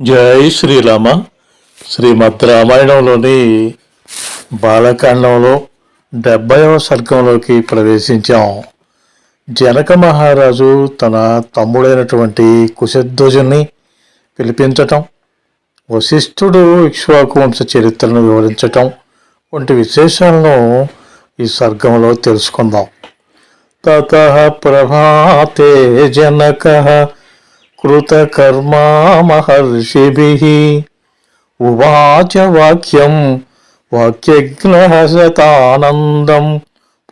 జై శ్రీరామ. శ్రీమద్ రామాయణంలోని బాలకాండంలో డెబ్బైవ సర్గంలోకి ప్రవేశించాం. జనక మహారాజు తన తమ్ముడైనటువంటి కుశధ్వజుని పిలిపించటం వశిష్ఠుడు ఇక్ష్వాకు వంశ చరిత్రను వివరించటం వంటి విశేషాలను ఈ సర్గంలో తెలుసుకుందాం. తత ప్రభాతే జనక కృతకర్మా మహర్షిభిः ఉవాచ వాక్యం వాక్యజ్ఞ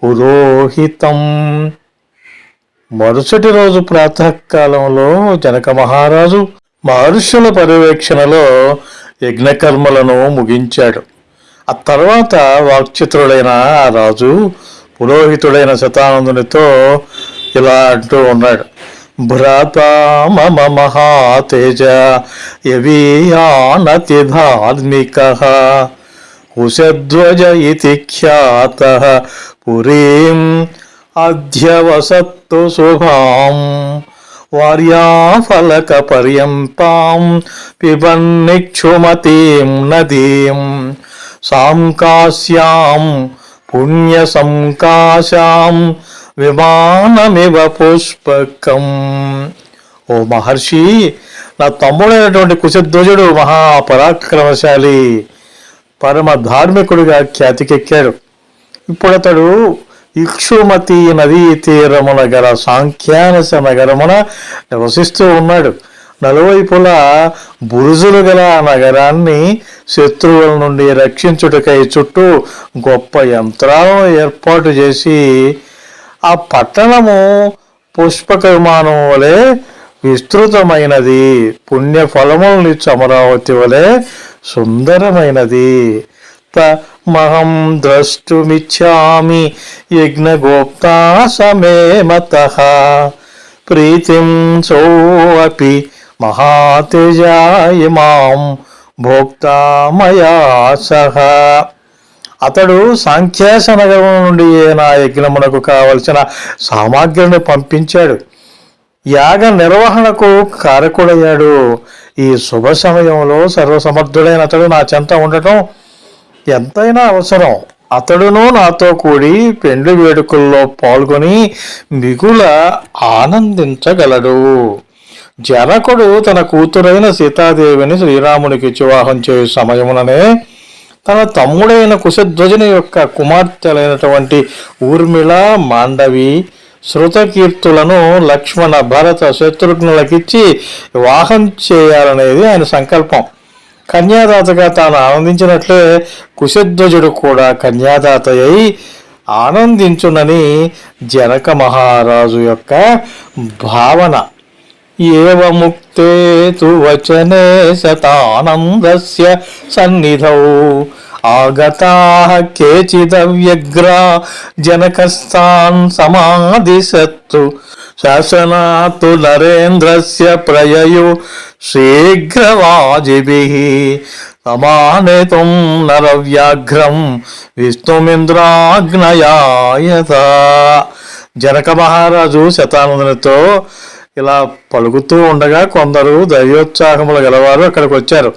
పురోహితం మరుసటి రోజు ప్రాతకాలంలో జనక మహారాజు మహర్షుల పర్యవేక్షణలో యజ్ఞకర్మలను ముగించాడు. ఆ తర్వాత వాక్చిత్రుడైన ఆ రాజు పురోహితుడైన శతానందునితో ఇలా అంటూ ఉన్నాడు. भ्रता मम महातेज यवीयानतिधार्मिकः कुशध्वज इति ख्यातः। पुरीम् अध्यवसत्तु शुभाम्। वार्याफलकपर्यन्तां पुण्य नदीं पुण्यसङ्काशाम् విమానమివ పుష్పకం. ఓ మహర్షి నా తమ్ముడైనటువంటి కుశధ్వజుడు మహాపరాక్రమశాలి పరమ ధార్మికుడిగా ఖ్యాతికెక్కాడు. ఇప్పుడు అతడు ఇక్షుమతి నదీ తీరమున గల సాంఖ్యానస నగరమున నివసిస్తూ ఉన్నాడు. నలువైపులా బురుజులు గల ఆ నగరాన్ని శత్రువుల నుండి రక్షించుటకై చుట్టూ గొప్ప యంత్రాలను ఏర్పాటు చేసి ఆ పట్టణము పుష్పక విమానం వలె విస్తృతమైనది. పుణ్య ఫలములనిచ్చు అమరావతి వలె సుందరమైనది. మహం ద్రష్టుమిచ్చామి యజ్ఞగోప్తా సమే మత ప్రీతిం సోపి మహాతేజాయ మాం భోక్తా మయా సహ. అతడు సాంఖ్యాస నగరం నుండి నా యజ్ఞమునకు కావలసిన సామాగ్రిని పంపించాడు. యాగ నిర్వహణకు కారకుడయ్యాడు. ఈ శుభ సమయంలో సర్వసమర్థుడైన అతడు నా చెంత ఉండటం ఎంతైనా అవసరం. అతడును నాతో కూడి పెండ్లి వేడుకల్లో పాల్గొని మిగుల ఆనందించగలడు. జనకుడు తన కూతురైన సీతాదేవిని శ్రీరామునికి వివాహం చేయు సమయముననే తన తమ్ముడైన కుశధ్వజుని యొక్క కుమార్తెలైనటువంటి ఊర్మిళ మాండవి శృతకీర్తులను లక్ష్మణ భరత శత్రుఘ్నులకిచ్చి వాహం చేయాలనేది ఆయన సంకల్పం. కన్యాదాతగా తాను ఆనందించినట్లే కుశధ్వజుడు కూడా కన్యాదాత అయి ఆనందించునని జనక మహారాజు యొక్క భావన. ఏముక్తే తు వచనే సతానందస్య సన్నిధౌ. ఆగతా కేచిదవ్యగ్రా జనకస్థాన్ సమాదిశత్తు శాసనాతు నరేంద్రస్య ప్రయయు శీఘ్రవాజిభి. సమానేతుం నరవ్యాఘ్రం విష్ణుమింద్రాగ్నయాయత. జనక మహారాజు శతానందునితో ఇలా పలుకుతూ ఉండగా కొందరు దైవోత్సాహములు గలవారు అక్కడికి వచ్చారు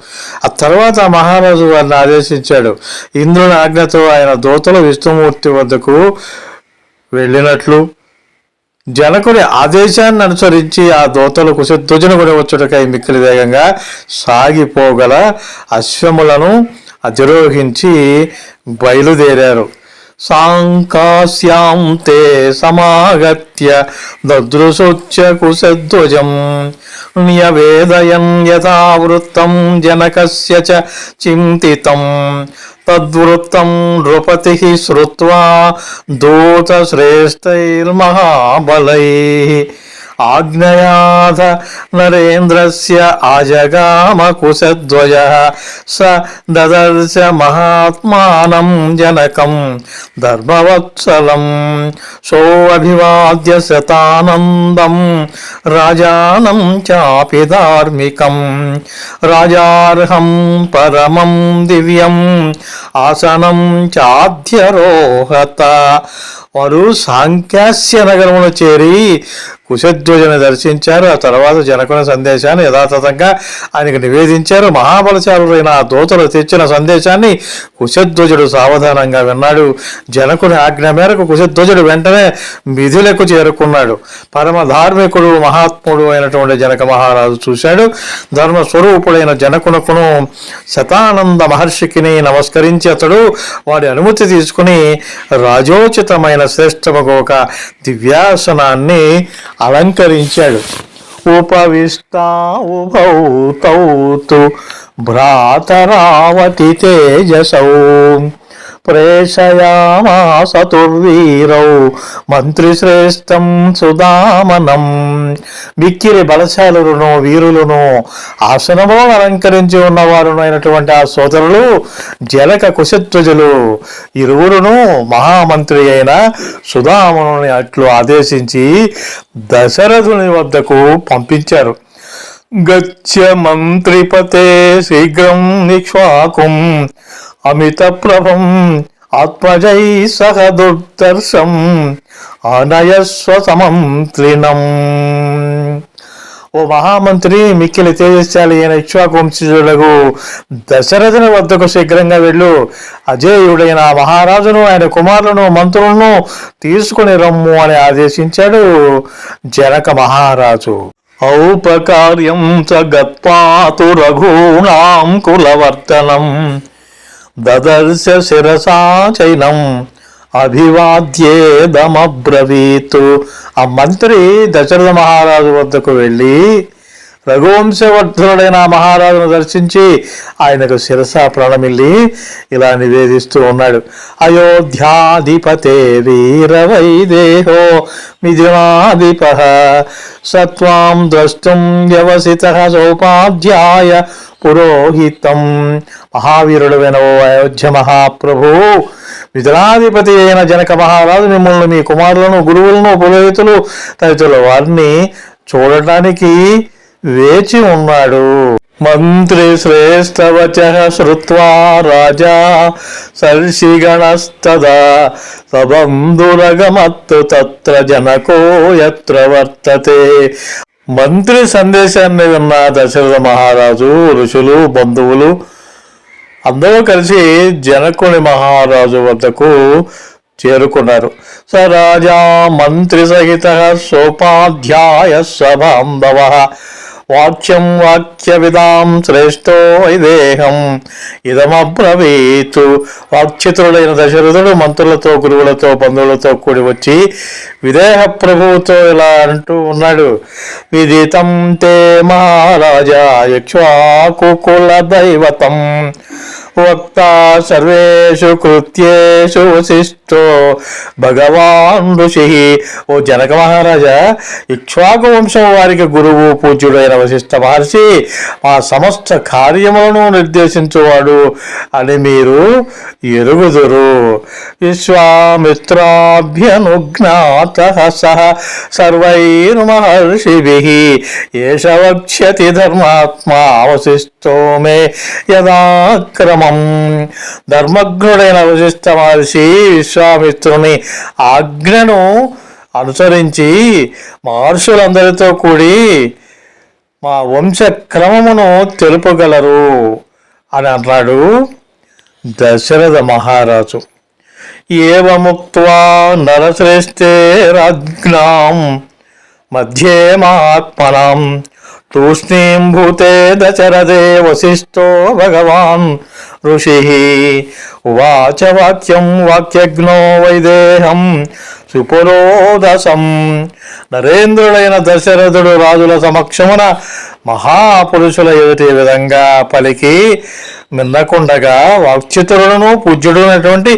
ఆ తర్వాత ఆ మహారాజు వారిని ఆదేశించాడు. ఇంద్రుని ఆజ్ఞతో ఆయన దూతలు విష్ణుమూర్తి వద్దకు వెళ్ళినట్లు జనకుడి ఆదేశాన్ని అనుసరించి ఆ దోతలు కుశధ్వజును కూడా వచ్చుటకై మిక్కిలి వేగంగా సాగిపోగల అశ్వములను అధిరోహించి బయలుదేరారు. సాంకాస్యాం తే సమాగత్య దదృశోచ్య కుశధ్వజం న్యవేదయన్ యథావృత్తం జనకస్య చ చింతితం తద్వృత్తం నృపతి శ్రుత్వా దూతశ్రేష్టైర్మహాబలై ఆజ్ఞయాథ నరేంద్రస్య ఆజగామకుశద్వయ స దదర్శ మహాత్మానం జనకం ధర్మవత్సలం సో అభివాద్య శతానందం రాజానం చాపి ధార్మికం రాజార్హం పరమం దివ్యం ఆసనం చాధ్యరోహత వారు సాంఖ్యాస్య నగరంలో చేరి కుశధ్వజని దర్శించారు. ఆ తర్వాత జనకుని సందేశాన్ని యథాతథంగా ఆయనకు నివేదించారు. మహాబలశాలురైన ఆ దూతలు తెచ్చిన సందేశాన్ని కుశధ్వజుడు సావధానంగా విన్నాడు. జనకుని ఆజ్ఞ మేరకు కుశధ్వజుడు వెంటనే మిథులకు చేరుకున్నాడు. పరమ ధార్మికుడు మహాత్ముడు అయినటువంటి జనక మహారాజు చూశాడు. ధర్మస్వరూపుడైన జనకునకును శతానంద మహర్షికిని నమస్కరించి అతడు వాడి అనుమతి తీసుకుని రాజోచితమైన శ్రేష్టమగు ఒక దివ్యాసనాన్ని అలంకరించాడు. ఉపవిష్టా ఉభౌ భ్రాతరావతి తేజసౌ. ప్రేషయామాసతుర్వీరౌ మంత్రిశ్రేష్టం సుదామనం మిక్కిరి బలశాలులను వీరులను ఆసనములో అలంకరించి ఉన్నవారును అయినటువంటి ఆ సోదరులు జలక కుశత్వజులు ఇరువురును మహామంత్రి అయిన సుధామనుని అట్లు ఆదేశించి దశరథుని వద్దకు పంపించారు. గచ్చ మంత్రిపతే శీఘ్రం నిక్ష్వాకుం. అమిత ప్రభం ఆత్మజై సహ దుర్దర్శం ఆనయస్వ సమంత్రిణం ఓ మహామంత్రి మిక్కిలి తేజశాలి అయిన ఇక్ష్వాకుంశులకు దశరథుని వద్దకు శీఘ్రంగా వెళ్ళు. అజేయుడైన మహారాజును ఆయన కుమారులను మంత్రులను తీసుకుని రమ్ము అని ఆదేశించాడు జనక మహారాజు. ఔపకార్యం చ గత్వాతు రఘూణాం కులవర్తనం. దదర్శ శిరసా చైనం అభివాద్యేదమబ్రవీతు ఆ మంత్రి దశరథ మహారాజు వద్దకు వెళ్ళి రఘువంశవర్ధనుడైన మహారాజును దర్శించి ఆయనకు శిరస ప్రణమిల్లి ఇలా నివేదిస్తూ ఉన్నాడు. అయోధ్యాధిపతే వీరవైదేహో మిథునాధిప సత్వాం ద్రష్టుం వ్యవసిత సోపాధ్యాయ పురోహితం. మహావీరుడైన ఓ అయోధ్య మహాప్రభు. మిథునాధిపతి అయిన జనక మహారాజు మిమ్మల్ని మీ కుమారులను గురువులను పురోహితులు తదితరుల వారిని చూడటానికి వేచి ఉన్నాడు. మంత్రి శ్రేష్టవచ శ్రుత్వా రాజా సర్షిగణస్తదా. సబంధురగమత్తు తత్ర జనకో ఎత్ర వర్తతే. మంత్రి సందేశాన్ని విన్న దశరథ మహారాజు ఋషులు బంధువులు అందరూ కలిసి జనకుని మహారాజు వద్దకు చేరుకున్నారు. స రాజా మంత్రి సహిత సోపాధ్యాయ సభాంధవ వాక్యం వాక్య విధాం శ్రేష్టో దేహం. ఇదమబ్రవీతు. వాక్చితుడైన దశరథుడు మంత్రులతో గురువులతో బంధువులతో కూడి వచ్చి విదేహ ప్రభువుతో ఇలా అంటూ ఉన్నాడు. విదితం తే మహారాజా యక్ష్వాకుకుల దైవతం. వక్త సర్వేషు కృత్యేషు వశిష్ఠో భగవాన్ ఋషి ఓ జనక మహారాజా ఇక్ష్వాకు వంశం వారికి గురువు పూజ్యుడైన వశిష్ఠ మహర్షి ఆ సమస్త కార్యములను నిర్దేశించువాడు అని మీరు ఎరుగుదురు. విశ్వామిత్రాభ్యనుజ్ఞాత సహ సర్వైర్మహర్షిభి ఏష వక్ష్యతి ధర్మాత్మా వశిష్ఠో మే యథాక్రమం ధర్మజ్ఞుడైన వశిష్ఠ మహర్షి విశ్వామిత్రుని ఆజ్ఞను అనుసరించి మహర్షులందరితో కూడి మా వంశ క్రమమును తెలుపగలరు అని అన్నాడు దశరథ మహారాజు. ఏవముక్త్వా నరశ్రేష్ఠే రాజ్ఞాం మధ్యే మహాత్మనాం. తూష్ణీం భూతే దశరథే వశిష్ఠో భగవాన్ ఋషి ఉవాచ వాక్యం వాక్యజ్ఞో వైదేహం సుపురోదసం నరేంద్రుడైన దశరథుడు రాజుల సమక్షమున మహాపురుషుల ఎదుటి విధంగా పలికి మిన్నకుండగా వాక్చితులను పూజ్యుడునటువంటి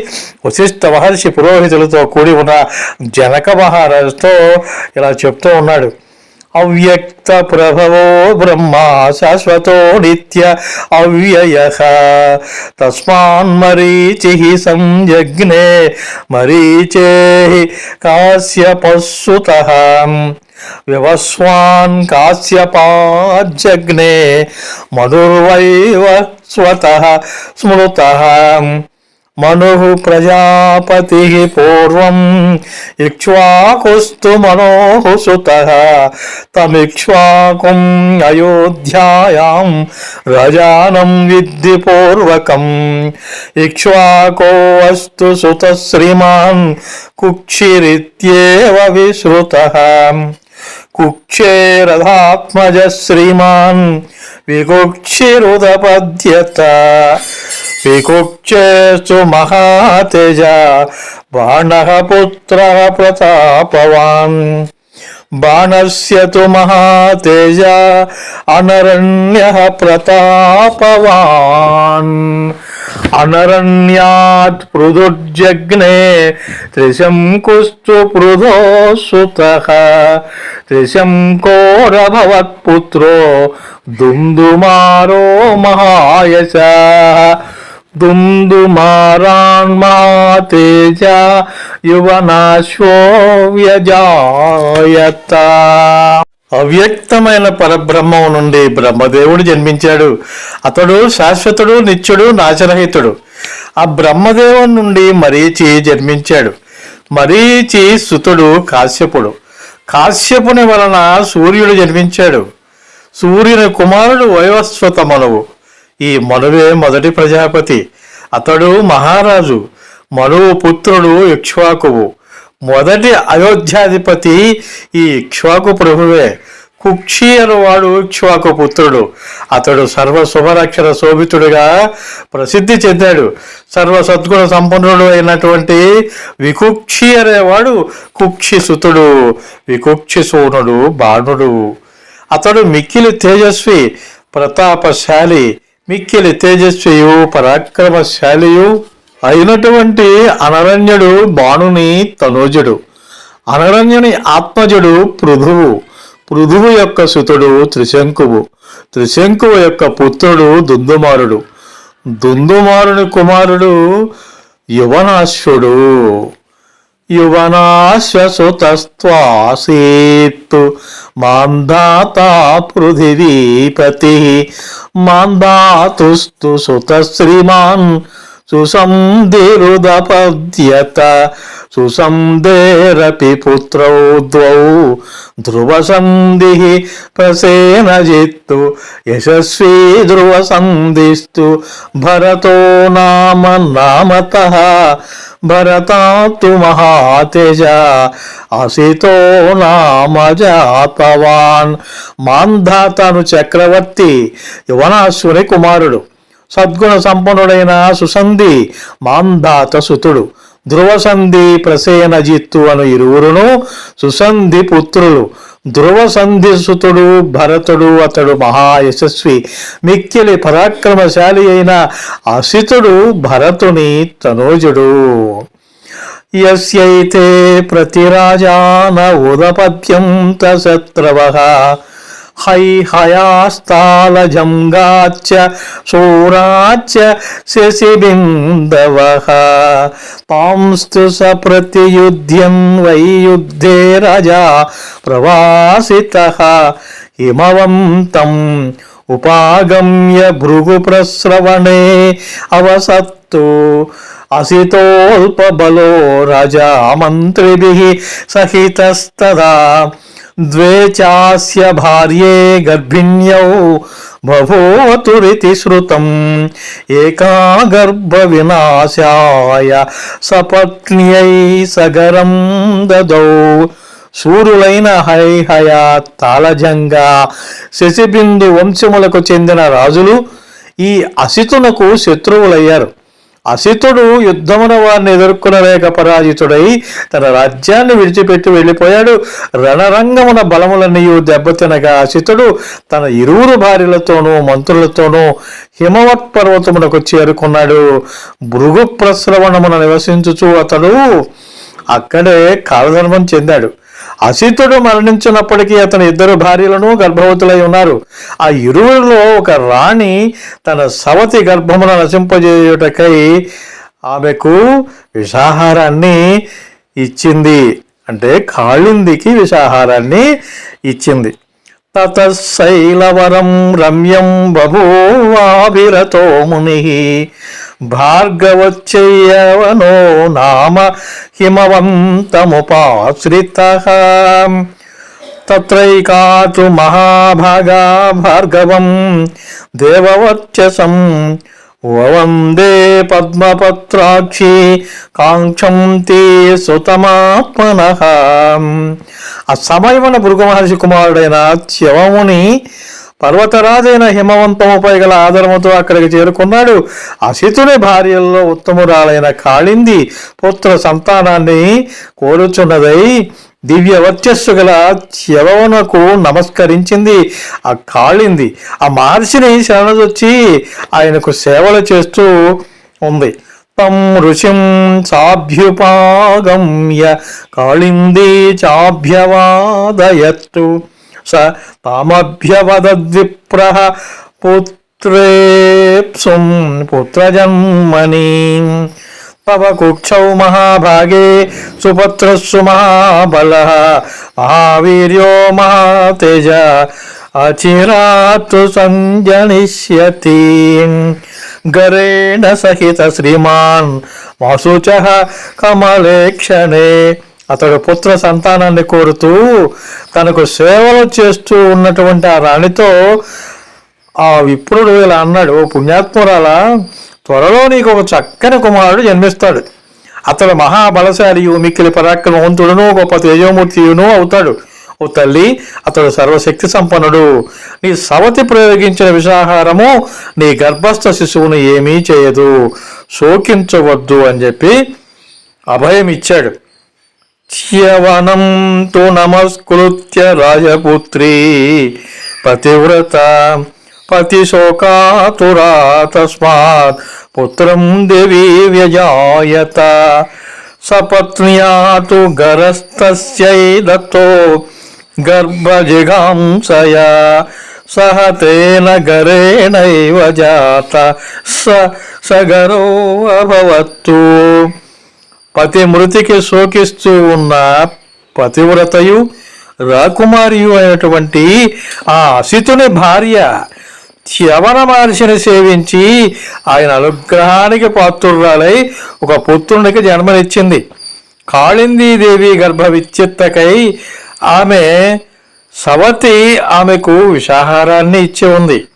వశిష్ఠ మహర్షి పురోహితులతో కూడి ఉన్న జనక మహారాజుతో ఇలా చెప్తూ ఉన్నాడు. అవ్యక్త ప్రభవో బ్రహ్మ శాశ్వతో నిత్య అవ్యయ. తస్మాన్మరీచి సంయజ్ఞే మరీచే కాశ్యపస్సుత వివస్వాన్ కాశ్యపాజగ్నే మధుర్వైవ స్వత స్మృత. మనుః ప్రజాపతి పూర్వం ఇక్ష్వాకుస్తు మనోహు సుత తమిక్ష్వాకుం అయోధ్యాయాం రజానం విద్ధి పూర్వకం ఇక్ష్వాకో అస్తు సుత శ్రీమాన్ కుక్షిరిత్యేవ విశ్రుతः కుక్షేరథాత్మజ శ్రీమాన్ వికుక్షిరుదపద్యత వికుక్షేస్తు మహాతేజ బాణ పుత్ర ప్రతాపవాన్ బాణస్య తు మహాతేజ అనరణ్య ప్రతాపవాన్ అనరణ్యాత్ పృథుర్జగ్నే త్రిశంకుస్తు పృథో సుత త్రిశంకోరభవత్పుత్రో దుందుమారో మహాయశ దుందుమారాన్మాతేజ యువనాశ్వో వ్యజాయత. అవ్యక్తమైన పరబ్రహ్మం నుండి బ్రహ్మదేవుడు జన్మించాడు. అతడు శాశ్వతుడు నిత్యుడు నాశరహితుడు. ఆ బ్రహ్మదేవుని నుండి మరీచి జన్మించాడు. మరీచి సుతుడు కాశ్యపుడు. కాశ్యపుని వలన సూర్యుడు జన్మించాడు. సూర్యుని కుమారుడు వైవస్వత ఈ మనువే మొదటి ప్రజాపతి. అతడు మహారాజు మనువు పుత్రుడు ఇక్ష్వాకువు. మొదటి అయోధ్యాధిపతి ఈ ఇక్ష్వాకు ప్రభువే. కుక్షి వాడు ఇక్ష్వాకు పుత్రుడు. అతడు సర్వ శుభరక్షణ శోభితుడుగా ప్రసిద్ధి చెందాడు. సర్వ సద్గుణ సంపన్నుడు అయినటువంటి వికుక్షి అనేవాడు కుక్షి సుతుడు వికుక్షి సోనుడు బాణుడు. అతడు మిక్కిలి తేజస్వి ప్రతాపశాలి. మిక్కిలి తేజస్వియు పరాక్రమశాలియు అయినటువంటి అనరణ్యుడు బాణుని తనోజుడు. అనరణ్యుని ఆత్మజుడు పృథువు. పృథువు యొక్క సుతుడు త్రిశంకువు. త్రిశంకువు యొక్క పుత్రుడు దుందుమారుడు. దుందుమారుని కుమారుడు యువనాశ్వుడు. యువనాశ్వసుతస్త్వాసీత్తు మాందాతా పృథివీపతి మాందాతుస్తు సుత శ్రీమాన్ సుసంధిరుదపద్యత సుసంధేరపి పుత్రౌ ద్వౌ ధ్రువసంధి ప్రసేనజిత్తు యశస్వీ ధ్రువసంధిస్తు భరతో నామ నామత భరతాత్తు మహాతేజ అసితో నామ జాతవాన్ మాంధాతను చక్రవర్తి యువనాశ్వని కుమారుడు సద్గుణ సంపన్నుడైన సుసంధి మాంధాత సుతుడు. ధ్రువసంధి ప్రసేనజిత్తు అను ఇరువురును సుసంధి పుత్రులు. ధ్రువసంధి సుతుడు భరతుడు అతడు మహాయశస్వి. మిక్కిలి పరాక్రమశాలి అయిన అసితుడు భరతుని తనోజుడు. యస్యైతే ప్రతిరాజాన ఉదపద్యంత శత్రవః. హై హయాస్తాళజంగాచ్చ శూరాచ్చ శశిబిందవః. తాంస్తు స ప్రతియుధ్యం వై యుద్ధే రజా ప్రవాసితః. హిమవంతం ఉపాగమ్య భృగు ప్రస్రవణే అవసత్తు. అసితోల్పబలో రజా మంత్రిభిः సహితస్తదా. ద్వే చాస్య భార్యే గర్భిణ్యౌ భవోతురితి శ్రుతం ఏకా గర్భ వినాశాయ సపత్న్యై సగరం దదౌ సూర్యులైన హైహయ తాళజంగా శశిబిందు వంశములకు చెందిన రాజులు ఈ అసితునకు శత్రువులయ్యారు। అసితుడు యుద్ధమున వారిని ఎదుర్కొనలేక పరాజితుడై తన రాజ్యాన్ని విడిచిపెట్టి వెళ్ళిపోయాడు. రణరంగమున బలములన్నీ దెబ్బతినగా అసితుడు తన ఇరువురు భార్యలతోనూ మంత్రులతోనూ హిమవత్ పర్వతమునకు చేరుకున్నాడు. భృగు ప్రశ్రవణమున నివసించుచు అతడు అక్కడే కాలధర్మం చెందాడు. అసితుడు మరణించినప్పటికీ అతని ఇద్దరు భార్యలను గర్భవతులై ఉన్నారు. ఆ ఇరువురిలో ఒక రాణి తన సవతి గర్భమును నశింపజేయుటకై ఆమెకు విషాహారాన్ని ఇచ్చింది. అంటే కాళిందికి విషాహారాన్ని ఇచ్చింది. తతశైలవరం రమ్యం బభూవాభిరతో ముని భార్గవచ్చయ్యవనో నామ హిమవంతముపాశ్రిత. తత్రైకాతు మహాభాగా భార్గవం దేవవర్చసం వందే పద్మపత్రాక్షి కాంక్షం తే సుతమాత్మన. ఆ సమయమున భృగు మహర్షి కుమారుడైన శివముని పర్వతరాజైన హిమవంతముపై గల ఆదరముతో అక్కడికి చేరుకున్నాడు. అసితుని భార్యల్లో ఉత్తమురాలైన కాళింది పుత్ర సంతానాన్ని కోరుచున్నదై దివ్య వర్చస్సు గల శివమునకు నమస్కరించింది. ఆ కాళింది. ఆ మహర్షిని శరణొచ్చి ఆయనకు సేవలు చేస్తూ ఉంది. తం ఋషిం చాభ్యుపాగమ్య కాళింది చాభ్యవాదయత్తు. స తామభ్యవదద్విప్ర పుత్రేప్సుం పుత్రజన్మని. పవకుక్షౌ మహాభాగే సుపత్రస్సు మహాబల మహావీర్యో మహాతేజ అచిరాత్తు సంజనిష్యతి గరేణ సహిత శ్రీమాన్ వాసుచ కమలేక్షణే అతడు పుత్ర సంతానాన్ని కోరుతూ తనకు సేవలు చేస్తూ ఉన్నటువంటి ఆ రాణితో ఆ విప్రుడు ఇలా అన్నాడు ఓ పుణ్యాత్మురాల త్వరలో నీకు ఒక చక్కని కుమారుడు జన్మిస్తాడు. అతడు మహాబలశాలియు మిక్కిలి పరాక్రమవంతుడును గొప్ప తేజోమూర్తియును అవుతాడు. ఓ తల్లి అతడు సర్వశక్తి సంపన్నుడు. నీ సవతి ప్రయోగించిన విషాహారము నీ గర్భస్థ శిశువును ఏమీ చేయదు. శోకించవద్దు అని చెప్పి అభయం ఇచ్చాడు. చ్యవనం తు నమస్కృత్య రాజపుత్రి పతివ్రత పతిశోకాతురా తస్మాత్ పుత్రం దేవీ వ్యజాయత సపత్న్యా తు గరస్తస్యై దత్తో గర్భజిగాంసయా సహ తేన గరేణైవ జాత స సగరో అభవత్తు పతి మృతికి శోకిస్తూ ఉన్న పతివ్రతయు రాకుమారియు అయినటువంటి ఆ అసితుని భార్య శవణ మహర్షిని సేవించి ఆయన అనుగ్రహానికి పాత్రురాలై ఒక పుత్రునికి జన్మనిచ్చింది. కాళిందీదేవి గర్భ విచ్చిత్తకై ఆమె సవతి ఆమెకు విషాహారాన్ని ఇచ్చి ఉంది.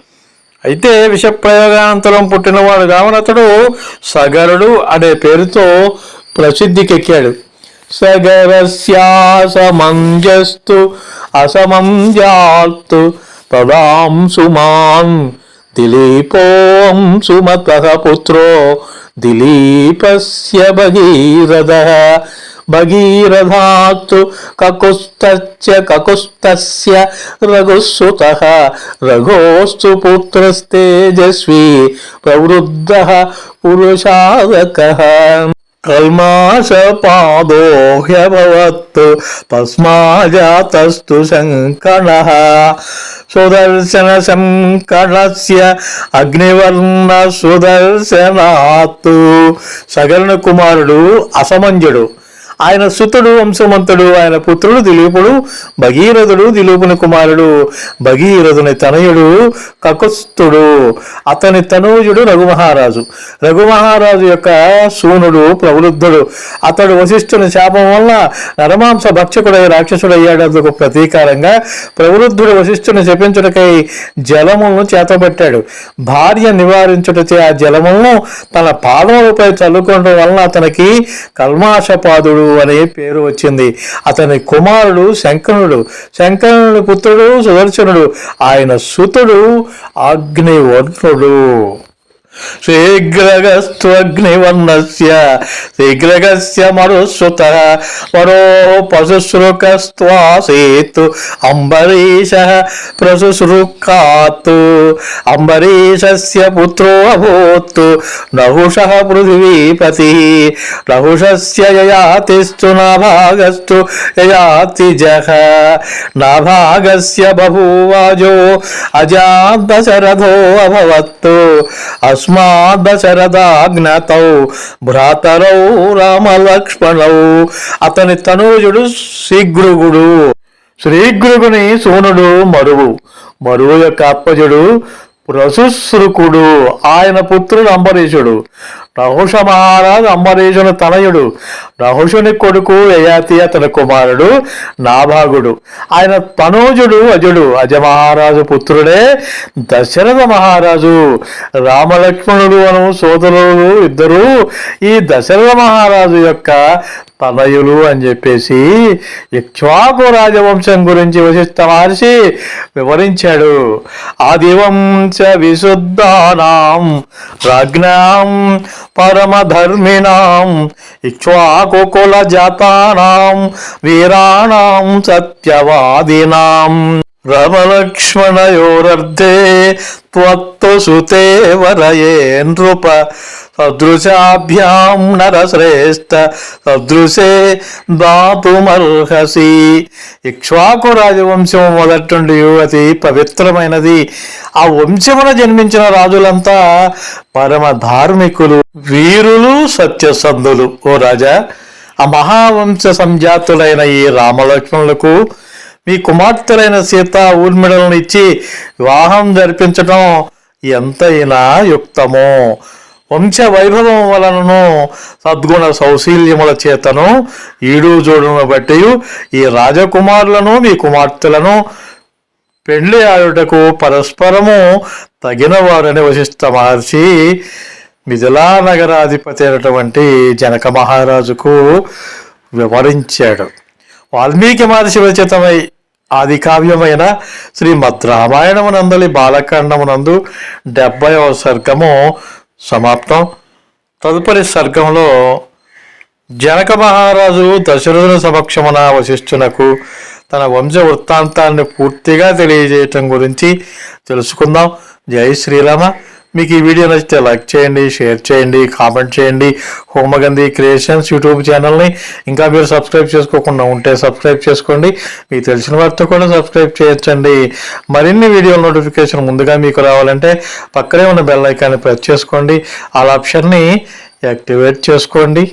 అయితే విషప్రయోగానంతరం పుట్టినవాడు రావణతుడు సగరుడు అనే పేరుతో ప్రసిద్ధికెక్కాడు. సగరస్యాసమంజస్తు అసమంజాత్తు తదాంశుమాన్ దిలీపోం సుమత పుత్రో దిలీపస్య భగీరథ. భగీరథాత్తు కకుస్తస్య కకుస్తస్య రఘుసుతః రఘోస్తు పుత్రస్తేజస్వి ప్రవృద్ధ పురుషాదకः కల్మాషపాదో హ్యభవత్ తస్మాజాతస్తు శంకణ సుదర్శన శంకణస్య అగ్నివర్ణ సుదర్శనాత్తు. సగరణ కుమారుడు అసమంజుడు. ఆయన సుతుడు వంశమంతుడు ఆయన పుత్రుడు దిలీపుడు భగీరథుడు దిలీపుని కుమారుడు భగీరథుని తనయుడు కకుస్తుడు అతని తనూజుడు రఘుమహారాజు. రఘుమహారాజు యొక్క సూనుడు ప్రవృద్ధుడు. అతడు వశిష్ఠుని శాపం వల్ల నరమాంస భక్షకుడై రాక్షసుడయ్యాడు. అందుకు ప్రతీకారంగా ప్రవృద్ధుడు వశిష్ఠుని శపించుటకై జలములను చేతబట్టాడు. భార్య నివారించుటచే ఆ జలములను తన పాదములపై చల్లుకోవడం వలన అతనికి కల్మాషపాదుడు అనే పేరు వచ్చింది. అతని కుమారుడు శంకరుడు. శంకరుని పుత్రుడు సుదర్శనుడు. ఆయన సుతుడు అగ్నివర్ణుడు. శీఘ్రగస్త్వగ్నివర్ణస్య శీఘ్రగస్య మరుశ్రుత మరో పశుశ్రుకస్త్వాసేతు అంబరీష ప్రశుశ్రుకాత్ అంబరీషస్య పుత్రో అభూత్ నహుష పృథివీపతి నహుషస్య యయాతిస్తు నాభాగస్తు యయాతి జహ నాభాగస్య బభూవాజో అజాదశరథో అభవత్తు అస్మాదశరథాజ్ఞతౌ భ్రాతరౌ రామలక్ష్మణౌ అతని తనుజుడు శీఘ్రుగుడు. శ్రీగురుగుని సోనుడు మరువు మరువు యొక్క అప్పజుడు ప్రసుశ్రుకుడు ఆయన పుత్రుడు అంబరీషుడు. నహుష మహారాజు అంబరీషుని తనయుడు. నహుషుని కొడుకు యయాతి అతని కుమారుడు నాభాగుడు. ఆయన తనోజుడు అజుడు. అజమహారాజు పుత్రుడే దశరథ మహారాజు. రామలక్ష్మణుడు అను సోదరులు ఇద్దరు ఈ దశరథ మహారాజు యొక్క పదయులు అని చెప్పేసి ఇక్ష్వాకు రాజవంశం గురించి వశిష్ఠ మహర్షి వివరించాడు. ఆదివంశ విశుద్ధానాం రాజ్ఞాం పరమధర్మిణాం ఇక్ష్వాకు కుల జాతానాం వీరాణాం సత్యవాదినాం రమలక్ష్మణయోరర్ధే త్వత్తుసుతే వరయే నృప సదృశాభ్యాం నరశ్రేష్ట. సదృశే దాతుమర్హసి ఇక్ష్వాకు రాజవంశం మొదటి అతి పవిత్రమైనది. ఆ వంశమున జన్మించిన రాజులంతా పరమ ధార్మికులు వీరులు సత్యసంధులు. ఓ రాజా ఆ మహావంశ సంజాతులైన ఈ రామలక్ష్మణులకు మీ కుమార్తెలైన సీత ఊర్మిళలను ఇచ్చి వివాహం జరిపించటం ఎంతైనా యుక్తమో. వంశ వైభవం వలనను సద్గుణ సౌశీల్యముల చేతను ఈడు జోడును బట్టి ఈ రాజకుమారులను మీ కుమార్తెలను పెళ్ళి ఆడుటకు పరస్పరము తగిన వారని వశిష్ఠ మహర్షి మిథిలా నగరాధిపతి అయినటువంటి జనక మహారాజుకు వివరించాడు. వాల్మీకి మహర్షి రచితమై ఆది కావ్యమైన శ్రీమద్ రామాయణమునందలి బాలకాండమునందు డెబ్బైవ సర్గము సమాప్తం. తదుపరి సర్గంలో జనక మహారాజు దశరథుని సమక్షమున వశిష్ఠునకు తన వంశ వృత్తాంతాన్ని పూర్తిగా తెలియజేయటం గురించి తెలుసుకుందాం. జై శ్రీరామ. మీకు ఈ వీడియో నచ్చితే లైక్ చేయండి షేర్ చేయండి కామెంట్ చేయండి. హోమగంధి క్రియేషన్స్ యూట్యూబ్ ఛానల్ని ఇంకా మీరు సబ్స్క్రైబ్ చేసుకోకుండా ఉంటే సబ్స్క్రైబ్ చేసుకోండి. మీకు తెలిసిన వారితో కూడా సబ్స్క్రైబ్ చేయొచ్చండి. మరిన్ని వీడియో నోటిఫికేషన్ ముందుగా మీకు రావాలంటే పక్కనే ఉన్న బెల్ ఐకాన్ని ప్రెస్ చేసుకోండి. ఆ ఆప్షన్ని యాక్టివేట్ చేసుకోండి.